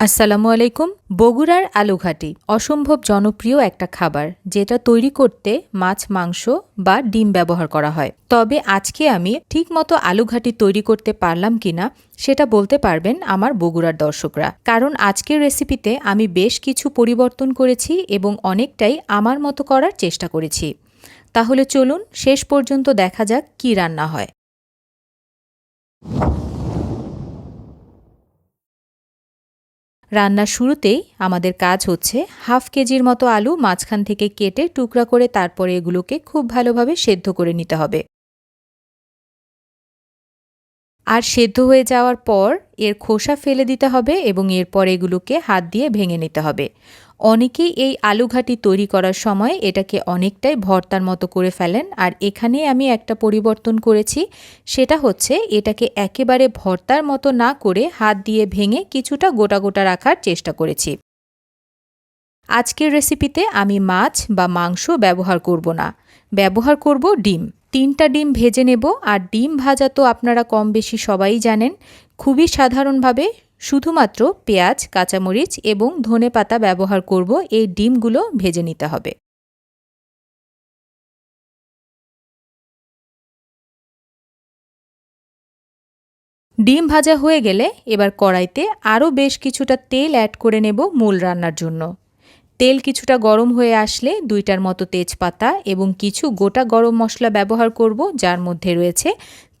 আসসালামু আলাইকুম, বগুড়ার আলুঘাটি, অসম্ভব জনপ্রিয় একটা খাবার, যেটা তৈরি করতে মাছ, মাংস বা ডিম ব্যবহার করা হয়। তবে আজকে আমি ঠিকমতো আলুঘাটি তৈরি করতে পারলাম কিনা, সেটা বলতে পারবেন আমার বগুড়ার দর্শকরা। কারণ আজকের রেসিপিতে আমি বেশ কিছু পরিবর্তন করেছি এবং অনেকটাই আমার মতো করার চেষ্টা করেছি। তাহলে চলুন, শেষ পর্যন্ত দেখা যাক কি রান্না হয়। রান্নার শুরুতেই আমাদের কাজ হচ্ছে হাফ কেজির মতো আলু মাঝখান থেকে কেটে টুকরা করে তারপরে এগুলোকে খুব ভালোভাবে সেদ্ধ করে নিতে হবে। আর সেদ্ধ হয়ে যাওয়ার পর এর খোসা ফেলে দিতে হবে এবং এরপর এগুলোকে হাত দিয়ে ভেঙে নিতে হবে। অনেকেই এই আলুঘাটি তৈরি করার সময় এটাকে অনেকটাই ভর্তার মতো করে ফেলেন। আর এখানে আমি একটা পরিবর্তন করেছি, সেটা হচ্ছে এটাকে একেবারে ভর্তার মতো না করে হাত দিয়ে ভেঙে কিছুটা গোটা গোটা রাখার চেষ্টা করেছি। আজকের রেসিপিতে আমি মাছ বা মাংস ব্যবহার করব না। ব্যবহার করব ডিম। তিনটা ডিম ভেজে নেব, আর ডিম ভাজা তো আপনারা কম বেশি সবাই জানেন। খুবই সাধারণভাবে শুধুমাত্র পেঁয়াজ, কাঁচামরিচ এবং ধনে পাতা ব্যবহার করব, এই ডিমগুলো ভেজে নিতে হবে। ডিম ভাজা হয়ে গেলে এবার কড়াইতে আরও বেশ কিছুটা তেল অ্যাড করে নেব মূল রান্নার জন্য। তেল কিছুটা গরম হয়ে আসলে দুইটার মতো তেজপাতা এবং কিছু গোটা গরম মশলা ব্যবহার করব, যার মধ্যে রয়েছে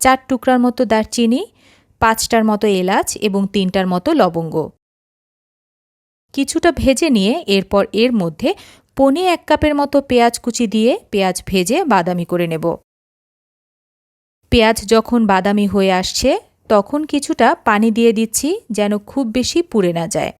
চার টুকরার মতো দারচিনি পাঁচটার মতো এলাচ এবং তিনটার মতো লবঙ্গ। কিছুটা ভেজে নিয়ে এরপর এর মধ্যে পনে এক কাপের মতো পেঁয়াজ কুচি দিয়ে পেঁয়াজ ভেজে বাদামি করে নেব। পেঁয়াজ যখন বাদামি হয়ে আসছে, তখন কিছুটা পানি দিয়ে দিচ্ছি যেন খুব বেশি পুড়ে না যায়।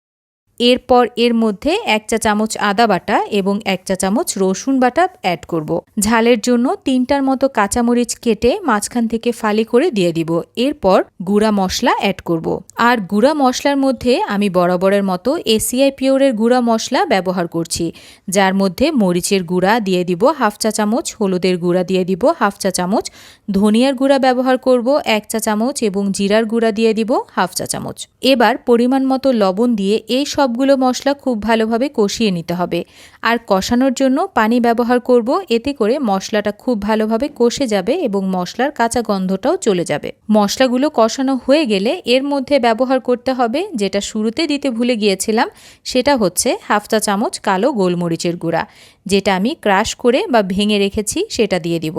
এরপর এর মধ্যে এক চা চামচ আদা বাটা এবং এক চা চামচ রসুন বাটা অ্যাড করব। ঝালের জন্য তিনটার মতো কাঁচামরিচ কেটে মাঝখান থেকে ফালি করে দিয়ে দিব এরপর গুঁড়া মশলা অ্যাড করব। আর গুঁড়া মশলার মধ্যে আমি বরাবরের মতো এসিআই পিওরের গুঁড়া মশলা ব্যবহার করছি যার মধ্যে মরিচের গুঁড়া দিয়ে দিব হাফ চা চামচ, হলুদের গুঁড়া দিয়ে দিব হাফ চা চামচ, ধনিয়ার গুঁড়া ব্যবহার করব এক চা চামচ এবং জিরার গুঁড়া দিয়ে দিব হাফ চা চামচ এবার পরিমাণ মতো লবণ দিয়ে এই সব সবগুলো মশলা খুব ভালোভাবে কষিয়ে নিতে হবে। আর কষানোর জন্য পানি ব্যবহার করব, এতে করে মশলাটা খুব ভালোভাবে কষে যাবে এবং মশলার কাঁচা গন্ধটাও চলে যাবে। মশলাগুলো কষানো হয়ে গেলে এর মধ্যে ব্যবহার করতে হবে, যেটা শুরুতে দিতে ভুলে গিয়েছিলাম, সেটা হচ্ছে হাফ চা চামচ কালো গোলমরিচের গুঁড়া, যেটা আমি ক্রাশ করে বা ভেঙে রেখেছি, সেটা দিয়ে দিব।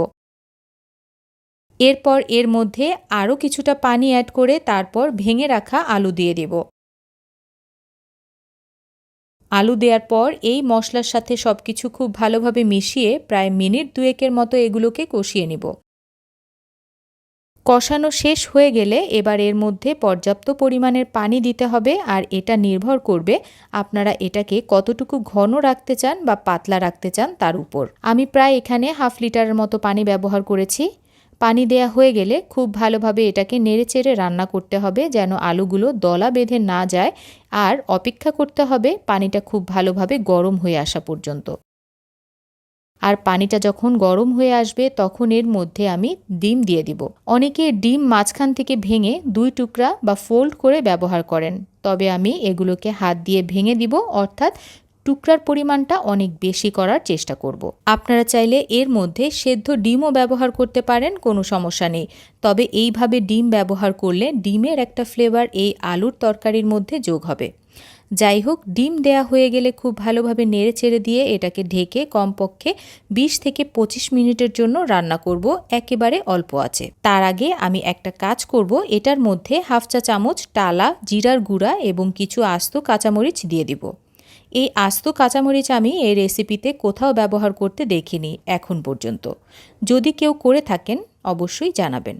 এরপর এর মধ্যে আরও কিছুটা পানি অ্যাড করে তারপর ভেঙে রাখা আলু দিয়ে দেব। আলু দেওয়ার পর এই মশলার সাথে সব কিছু খুব ভালোভাবে মিশিয়ে প্রায় মিনিট দুয়েকের মতো এগুলোকে কষিয়ে নিব। কষানো শেষ হয়ে গেলে এবার এর মধ্যে পর্যাপ্ত পরিমাণের পানি দিতে হবে আর এটা নির্ভর করবে আপনারা এটাকে কতটুকু ঘন রাখতে চান বা পাতলা রাখতে চান তার উপর। আমি প্রায় এখানে হাফ লিটারের মতো পানি ব্যবহার করেছি। পানি দেয়া হয়ে গেলে খুব ভালোভাবে এটাকে নেড়েচেড়ে রান্না করতে হবে যেন আলুগুলো দলা বেঁধে না যায়। আর অপেক্ষা করতে হবে পানিটা খুব ভালোভাবে গরম হয়ে আসা পর্যন্ত। আর পানিটা যখন গরম হয়ে আসবে তখন এর মধ্যে আমি ডিম দিয়ে দিব। অনেকে ডিম মাঝখান থেকে ভেঙে দুই টুকরা বা ফোল্ড করে ব্যবহার করেন। তবে আমি এগুলোকে হাত দিয়ে ভেঙে দিব, অর্থাৎ টুকরার পরিমাণটা অনেক বেশি করার চেষ্টা করব। আপনারা চাইলে এর মধ্যে সেদ্ধ ডিমও ব্যবহার করতে পারেন, কোনো সমস্যা নেই। তবে এইভাবে ডিম ব্যবহার করলে ডিমের একটা ফ্লেভার এই আলুর তরকারির মধ্যে যোগ হবে। যাই হোক, ডিম দেয়া হয়ে গেলে খুব ভালোভাবে নেড়ে চেড়ে দিয়ে এটাকে ঢেকে কমপক্ষে ২০ থেকে ২৫ মিনিটের জন্য রান্না করব, একেবারে অল্প আছে। তার আগে আমি একটা কাজ করব, এটার মধ্যে হাফ চা চামচ টালা জিরার গুঁড়া এবং কিছু আস্ত কাঁচামরিচ দিয়ে দিব। এই আস্ত কাঁচামরিচ আমি এই রেসিপিতে কোথাও ব্যবহার করতে দেখিনি, এখন পর্যন্ত। যদি কেউ করে থাকেন, অবশ্যই জানাবেন।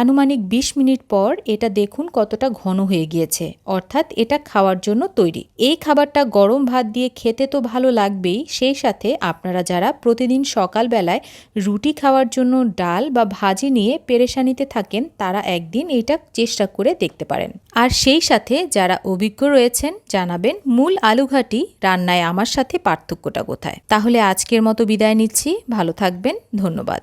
আনুমানিক ২০ মিনিট পর এটা দেখুন কতটা ঘন হয়ে গিয়েছে। অর্থাৎ এটা খাওয়ার জন্য তৈরি। এই খাবারটা গরম ভাত দিয়ে খেতে তো ভালো লাগবেই, সেই সাথে আপনারা যারা প্রতিদিন সকালবেলায় রুটি খাওয়ার জন্য ডাল বা ভাজি নিয়ে পেরেশানিতে থাকেন, তারা একদিন এটা চেষ্টা করে দেখতে পারেন। আর সেই সাথে যারা অভিজ্ঞ রয়েছেন, জানাবেন মূল আলুঘাটি রান্নায় আমার সাথে পার্থক্যটা কোথায়। তাহলে আজকের মতো বিদায় নিচ্ছি। ভালো থাকবেন। ধন্যবাদ।